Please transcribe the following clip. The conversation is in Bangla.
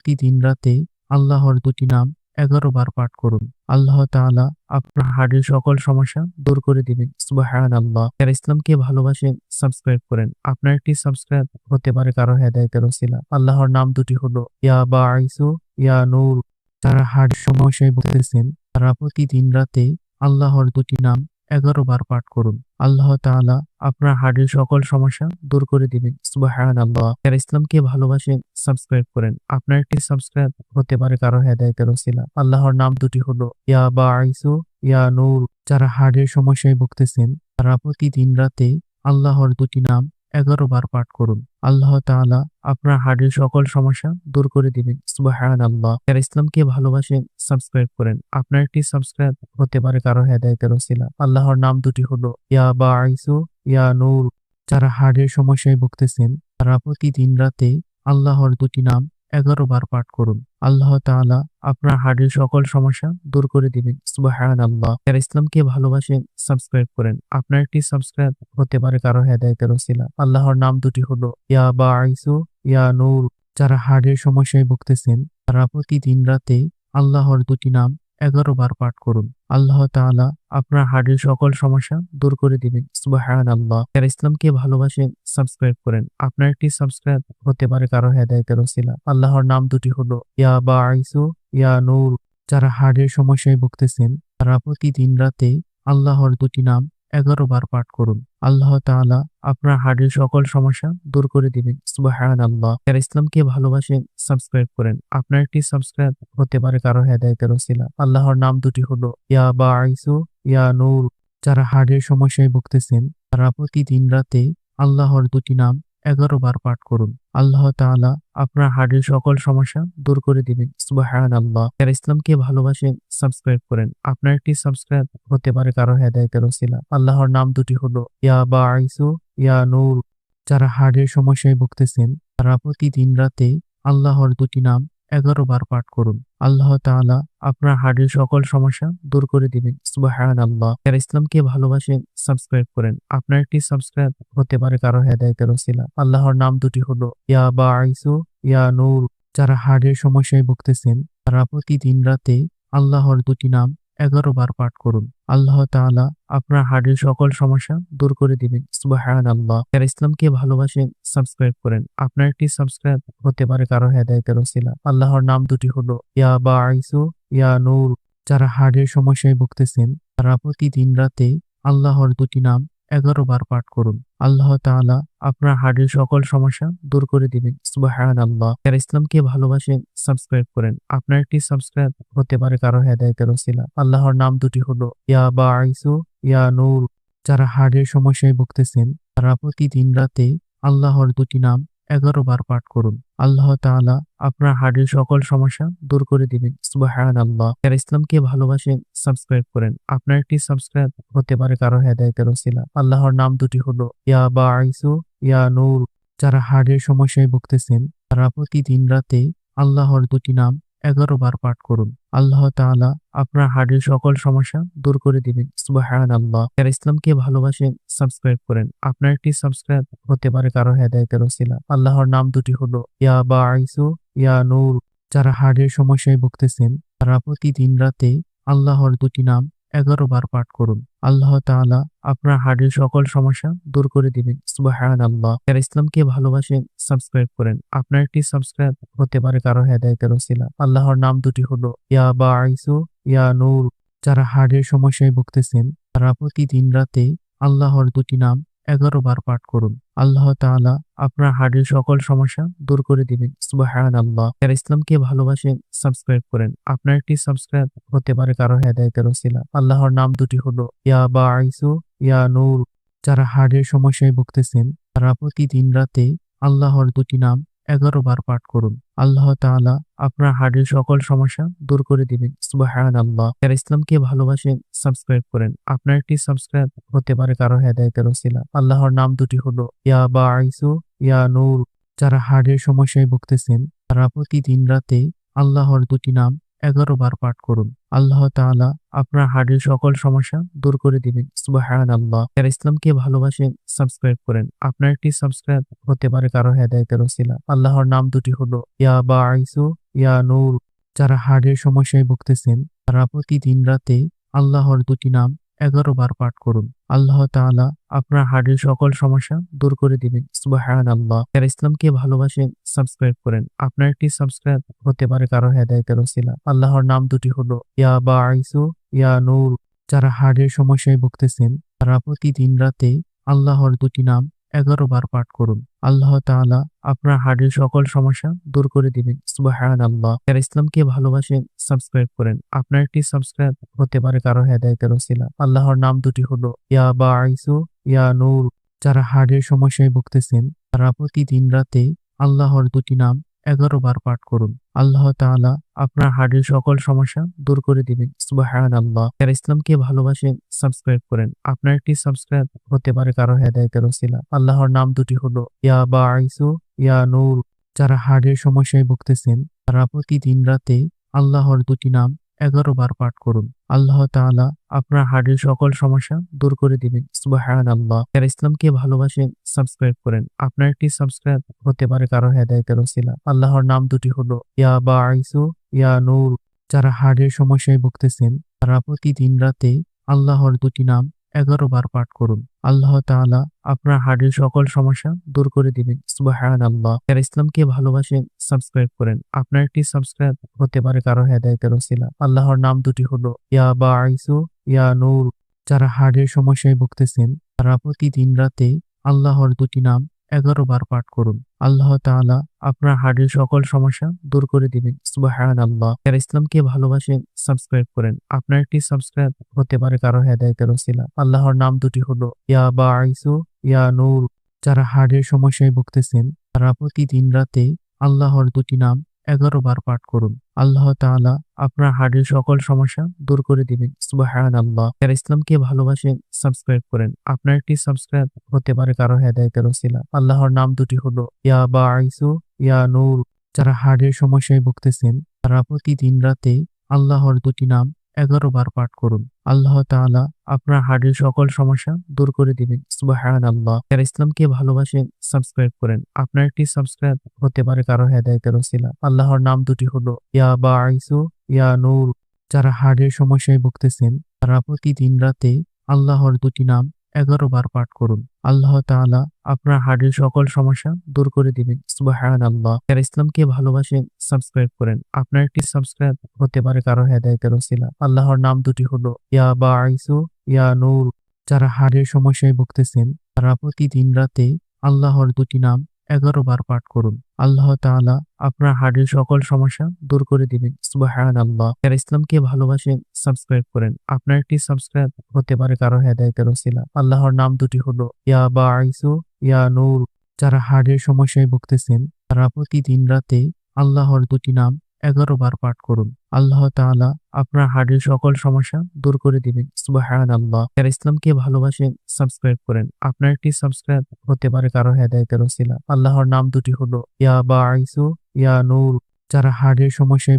প্রতিদিন রাতে আল্লাহর দুটি নাম এগারো বার পাঠ করুন। আল্লাহ তাআলা আপনার হার্টের সকল সমস্যা দূর করে দিবেন। সুবাহান আল্লাহ যারা ইসলামকে ভালোবাসেন, সাবস্ক্রাইব করেন। আপনার একটি সাবস্ক্রাইব হতে পারে কারও হেদায়তের ওসিলা। আল্লাহর নাম দুটি হলো ইয়া বা আইসু ইয়া নূর। যারা হার্ট সমস্যায় ভুগতেছেন, তারা প্রতিদিন রাতে আল্লাহর দুটি নাম এগারো বার পাঠ করুন। আল্লাহ তাআলা আপনার হার্টের সকল সমস্যা দূর করে দিবেন। সুবাহান আল্লাহ যারা ইসলামকে ভালোবাসেন সাবস্ক্রাইব করেন। আপনার একটি সাবস্ক্রাইব হতে পারে কারও হেদায়তের ওসিলা। আল্লাহর নাম দুটি হলো, ইয়া বা আইসু ইয়া নূর। যারা হার্টের সমস্যায় ভুগতেছেন, তারা প্রতিদিন রাতে আল্লাহর দুটি নাম এগারো বার পাঠ করুন। আল্লাহ তালা আপনার হার্টের সকল সমস্যা দূর করে দিবেন। সুবাহান আল্লাহ যারা ইসলামকে ভালোবাসেন সাবস্ক্রাইব করেন। আপনার একটি সাবস্ক্রাইব হতে পারে কারও হেদায়তের ওসিলা। আল্লাহর নাম দুটি হলো ইয়া বা আইসু ইয়া নূর। যারা হার্টের সমস্যায় ভুগতেছেন, তারা প্রতিদিন রাতে আল্লাহর দুটি নাম এগারো বার পাঠ করুন। আল্লাহ তাআলা আপনার হার্টের সকল সমস্যা দূর করে দিবেন। সুবাহান আল্লাহ যারা ইসলামকে ভালোবাসেন, সাবস্ক্রাইব করেন। আপনার একটি সাবস্ক্রাইব হতে পারে কারও হেদায়তের ওসিলা। আল্লাহর নাম দুটি হলো, ইয়া বা আইসু ইয়া নূর। যারা হার্টের সমস্যায় ভুগতেছেন, তারা প্রতিদিন রাতে আল্লাহর দুটি নাম এগারো বার পাঠ করুন। আল্লাহ তাআলা আপনার হার্টের সকল সমস্যা দূর করে দিবেন। সুবাহান আল্লাহ যারা ইসলামকে ভালোবাসেন, সাবস্ক্রাইব করেন। আপনার একটি সাবস্ক্রাইব হতে পারে কারও হেদায়তের ওসিলা। আল্লাহর নাম দুটি হলো ইয়া বা আইসু ইয়া নূর। যারা হার্টের সমস্যায় ভুগতেছেন, তারা প্রতিদিন রাতে আল্লাহর দুটি নাম এগারো বার পাঠ করুন। আল্লাহ তাআলা আপনার হার্টের সকল সমস্যা দূর করে দিবেন। সুবাহান আল্লাহ যারা ইসলামকে ভালোবাসেন, সাবস্ক্রাইব করেন। আপনার একটি সাবস্ক্রাইব হতে পারে কারও হেদায়তের ওসিলা। আল্লাহর নাম দুটি হলো, ইয়া বা আইসু ইয়া নূর। যারা হার্টের সমস্যায় ভুগতেছেন, তারা প্রতিদিন রাতে আল্লাহর দুটি নাম এগারো বার পাঠ করুন। আল্লাহ তালা আপনার হার্টের সকল সমস্যা দূর করে দিবেন। সুবাহান আল্লাহ যারা ইসলামকে ভালোবাসেন, সাবস্ক্রাইব করেন। আপনার একটি সাবস্ক্রাইব হতে পারে কারও হেদায়তের ওসিলা? আল্লাহর নাম দুটি হলো ইয়া বা আইসু ইয়া নূর। যারা হার্টের সমস্যায় ভুগতেছেন, তারা প্রতিদিন রাতে আল্লাহর দুটি নাম এগারো বার পাঠ করুন। আল্লাহ তাআলা আপনার হার্টের সকল সমস্যা দূর করে দিবেন। সুবাহান আল্লাহ যারা ইসলামকে ভালোবাসেন, সাবস্ক্রাইব করেন। আপনার একটি সাবস্ক্রাইব হতে পারে কারও হেদায়তের রসিলা আল্লাহর নাম দুটি হলো ইয়া বা আইসু ইয়া নূর। যারা হার্টের সমস্যায় ভুগতেছেন, তারা প্রতিদিন রাতে আল্লাহর দুটি নাম এগারো বার পাঠ করুন। আল্লাহ তাআলা আপনার হার্টের সকল সমস্যা দূর করে দিবেন। সুবাহান আল্লাহ যারা ইসলামকে ভালোবাসেন সাবস্ক্রাইব করেন। আপনার একটি সাবস্ক্রাইব হতে পারে কারও হেদায়তের ওসিলা। আল্লাহর নাম দুটি হলো ইয়া বা আইসু ইয়া নূর। যারা হার্টের সমস্যায় ভুগতেছেন, তারা প্রতিদিন রাতে আল্লাহর দুটি নাম এগারো বার পাঠ করুন। আল্লাহ তাআলা আপনার হার্টের সকল সমস্যা দূর করে দিবেন। সুবাহান আল্লাহ যারা ইসলামকে ভালোবাসেন সাবস্ক্রাইব করেন। আপনার একটি সাবস্ক্রাইব হতে পারে কারও হেদায়তের ওসিলা। আল্লাহর নাম দুটি হলো ইয়া বা আইসু ইয়া নূর। যারা হার্টের সমস্যায় ভুগতেছেন, তারা প্রতিদিন রাতে আল্লাহর দুটি নাম এগারো বার পাঠ করুন। আল্লাহ তাআলা আপনার হার্টের সকল সমস্যা দূর করে দিবেন। সুবাহান আল্লাহ যারা ইসলামকে ভালোবাসেন সাবস্ক্রাইব করেন। আপনার একটি সাবস্ক্রাইব হতে পারে কারও হেদায়তের ওসিলা। আল্লাহর নাম দুটি হলো, ইয়া বা আইসু ইয়া নূর। যারা হার্টের সমস্যায় ভুগতেছেন, তারা প্রতিদিন রাতে আল্লাহর দুটি নাম এগারো বার পাঠ করুন। আল্লাহ তালা আপনার হার্টের সকল সমস্যা দূর করে দিবেন। সুবাহান আল্লাহ যারা ইসলামকে ভালোবাসেন সাবস্ক্রাইব করেন। আপনার একটি সাবস্ক্রাইব হতে পারে কারও হেদায়তের ওসিলা। আল্লাহর নাম দুটি হলো, ইয়া বা আইসু ইয়া নূর। যারা হার্টের সমস্যায় ভুগতেছেন, তারা প্রতিদিন রাতে আল্লাহর দুটি নাম এগারো বার পাঠ করুন। আল্লাহ তালা আপনার হার্টের সকল সমস্যা দূর করে দিবেন। সুবাহান আল্লাহ যারা ইসলামকে ভালোবাসেন, সাবস্ক্রাইব করেন। আপনার একটি সাবস্ক্রাইব হতে পারে কারও হেদায়তের ওসিলা। আল্লাহর নাম দুটি হলো, ইয়া বা আইসু ইয়া নূর। যারা হার্টের সমস্যায় ভুগতেছেন, তারা প্রতিদিন রাতে আল্লাহর দুটি নাম এগারো বার পাঠ করুন। আল্লাহ তালা আপনার হার্টের সকল সমস্যা দূর করে দিবেন। সুবাহান আল্লাহ যারা ইসলামকে ভালোবাসেন, সাবস্ক্রাইব করেন। আপনার একটি সাবস্ক্রাইব হতে পারে কারও হেদায়তের ওসিলা। আল্লাহর নাম দুটি হলো ইয়া বা আইসু ইয়া নূর। যারা হার্টের সমস্যায় ভুগতেছেন, তারা প্রতিদিন রাতে আল্লাহর দুটি নাম এগারো বার পাঠ করুন। আল্লাহ তালা আপনার হার্টের সকল সমস্যা দূর করে দিবেন। সুবাহান আল্লাহ যারা ইসলামকে ভালোবাসেন, সাবস্ক্রাইব করেন। আপনার একটি সাবস্ক্রাইব হতে পারে কারও হেদায়তের ওসিলা। আল্লাহর নাম দুটি হলো ইয়া বা আইসু ইয়া নূর। যারা হার্টের সমস্যায় ভুগতেছেন, তারা প্রতিদিন রাতে আল্লাহর দুটি নাম এগারো বার পাঠ করুন। আল্লাহ তাআলা আপনার হার্টের সকল সমস্যা দূর করে দিবেন। সুবাহান আল্লাহ যারা ইসলামকে ভালোবাসেন, সাবস্ক্রাইব করেন। আপনার একটি সাবস্ক্রাইব হতে পারে কারও হেদায়তের রসিলা আল্লাহর নাম দুটি হলো, ইয়া বা আইসু ইয়া নূর। যারা হার্টের সমস্যায় ভুগতেছেন, তারা প্রতিদিন রাতে আল্লাহর দুটি নাম এগারো বার পাঠ করুন। আল্লাহ তাআলা আপনার হার্টের সকল সমস্যা দূর করে দিবেন। সুবাহান আল্লাহ যারা ইসলামকে ভালোবাসেন সাবস্ক্রাইব করেন। আপনার একটি সাবস্ক্রাইব হতে পারে কারও হেদায়তের ওসিলা। আল্লাহর নাম দুটি হলো ইয়া বা আইসু ইয়া নূর। যারা হার্টের সমস্যায় ভুগতেছেন, তারা প্রতিদিন রাতে আল্লাহর দুটি নাম এগারো বার পাঠ করুন। আল্লাহ তাআলা আপনার হার্টের সকল সমস্যা দূর করে দিবেন। সুবাহান আল্লাহ যারা ইসলামকে ভালোবাসেন সাবস্ক্রাইব করেন। আপনার একটি সাবস্ক্রাইব হতে পারে কারও হেদায়তের ওসিলা। আল্লাহর নাম দুটি হলো ইয়া বা আইসু ইয়া নূর। যারা হার্টের সমস্যায় ভুগতেছেন, তারা প্রতিদিন রাতে আল্লাহর দুটি নাম এগারো বার পাঠ করুন। আল্লাহ তালা আপনার হার্টের সকল সমস্যা দূর করে দিবেন। সুবাহান আল্লাহ যারা ইসলামকে ভালোবাসেন, সাবস্ক্রাইব করেন। আপনার একটি সাবস্ক্রাইব হতে পারে কারও হেদায়তের ওসিলা? আল্লাহর নাম দুটি হলো ইয়া বা আইসু ইয়া নূর। যারা হার্টের সমস্যায় ভুগতেছেন, তারা প্রতিদিন রাতে আল্লাহর দুটি নাম এগারো বার পাঠ করুন। আল্লাহ তাআলা আপনার হার্টের সকল সমস্যা দূর করে দিবেন। সুবাহান আল্লাহ যারা ইসলামকে ভালোবাসেন সাবস্ক্রাইব করেন। আপনার একটি সাবস্ক্রাইব হতে পারে কারও হেদায়তের ওসিলা। আল্লাহর নাম দুটি হলো, ইয়া বা আইসু ইয়া নূর। যারা হার্টের সমস্যায় ভুগতেছেন, তারা প্রতিদিন রাতে আল্লাহর দুটি নাম এগারো বার পাঠ করুন। আল্লাহ তাআলা আপনার হার্টের সকল সমস্যা দূর করে দিবেন। সুবাহান আল্লাহ যারা ইসলামকে ভালোবাসেন সাবস্ক্রাইব করেন। আপনার একটি সাবস্ক্রাইব হতে পারে কারও হেদায়তের ওসিলা? আল্লাহর নাম দুটি হলো ইয়া বা আইসু ইয়া নূর। যারা হার্টের সমস্যায় ভুগতেছেন, তারা প্রতিদিন রাতে আল্লাহর দুটি নাম এগারো বার পাঠ করুন। আল্লাহ তাআলা আপনার হার্টের সকল সমস্যা দূর করে দিবেন। সুবাহান আল্লাহ যারা ইসলামকে ভালোবাসেন, সাবস্ক্রাইব করেন। আপনার একটি সাবস্ক্রাইব হতে পারে কারও হেদায়তের রসিলা আল্লাহর নাম দুটি হলো, ইয়া বা আইসু ইয়া নূর। যারা হার্টের সমস্যায় ভুগতেছেন, তারা প্রতিদিন রাতে আল্লাহর দুটি নাম এগারো বার পাঠ করুন। আল্লাহ তাআলা আপনার হার্টের সকল সমস্যা দূর করে দিবেন। সুবাহান আল্লাহ যারা ইসলামকে ভালোবাসেন, সাবস্ক্রাইব করেন। আপনার একটি সাবস্ক্রাইব হতে পারে কারও হেদায়তের ওসিলা। আল্লাহর নাম দুটি হলো ইয়া বা আইসু ইয়া নূর। যারা হার্টের সমস্যায় ভুগতেছেন, তারা প্রতিদিন রাতে আল্লাহর দুটি নাম এগারো বার পাঠ করুন। আল্লাহ তালা আপনার হার্টের সকল সমস্যা দূর করে দিবেন। সুবাহান আল্লাহ যারা ইসলামকে ভালোবাসেন, সাবস্ক্রাইব করেন। আপনার একটি সাবস্ক্রাইব হতে পারে কারও হেদায়তের ওসিলা। আল্লাহর নাম দুটি হলো ইয়া বা আইসু ইয়া নূর। যারা হার্টের সমস্যায় ভুগতেছেন, তারা প্রতিদিন রাতে আল্লাহর দুটি নাম এগারো বার পাঠ করুন। আল্লাহ তালা আপনার হার্টের সকল সমস্যা দূর করে দিবেন। সুবাহান আল্লাহ যারা ইসলামকে ভালোবাসেন সাবস্ক্রাইব করেন। আপনার একটি সাবস্ক্রাইব হতে পারে কারও হেদায়তের ওসিলা? আল্লাহর নাম দুটি হলো ইয়া বা আইসু ইয়া নূর। যারা হার্টের সমস্যায় ভুগতেছেন, তারা প্রতিদিন রাতে আল্লাহর দুটি নাম এগারো বার পাঠ করুন। আল্লাহ তাআলা আপনার হার্টের সকল সমস্যা দূর করে দিবেন। সুবাহান আল্লাহ যারা ইসলামকে ভালোবাসেন সাবস্ক্রাইব করেন। আপনার একটি সাবস্ক্রাইব হতে পারে কারও হেদায়তের ওসিলা। আল্লাহর নাম দুটি হলো ইয়া বা আইসু ইয়া নূর। যারা হার্টের সমস্যায় ভুগতেছেন, তারা প্রতিদিন রাতে আল্লাহর দুটি নাম এগারো বার পাঠ করুন। আল্লাহ তাআলা আপনার হার্টের সকল সমস্যা দূর করে দিবেন। সুবাহান আল্লাহ যারা ইসলামকে ভালোবাসেন, সাবস্ক্রাইব করেন। আপনার একটি সাবস্ক্রাইব হতে পারে কারও হেদায়তের ওসিলা। আল্লাহর নাম দুটি হলো, ইয়া বা আইসু ইয়া নূর। যারা হার্টের সমস্যায়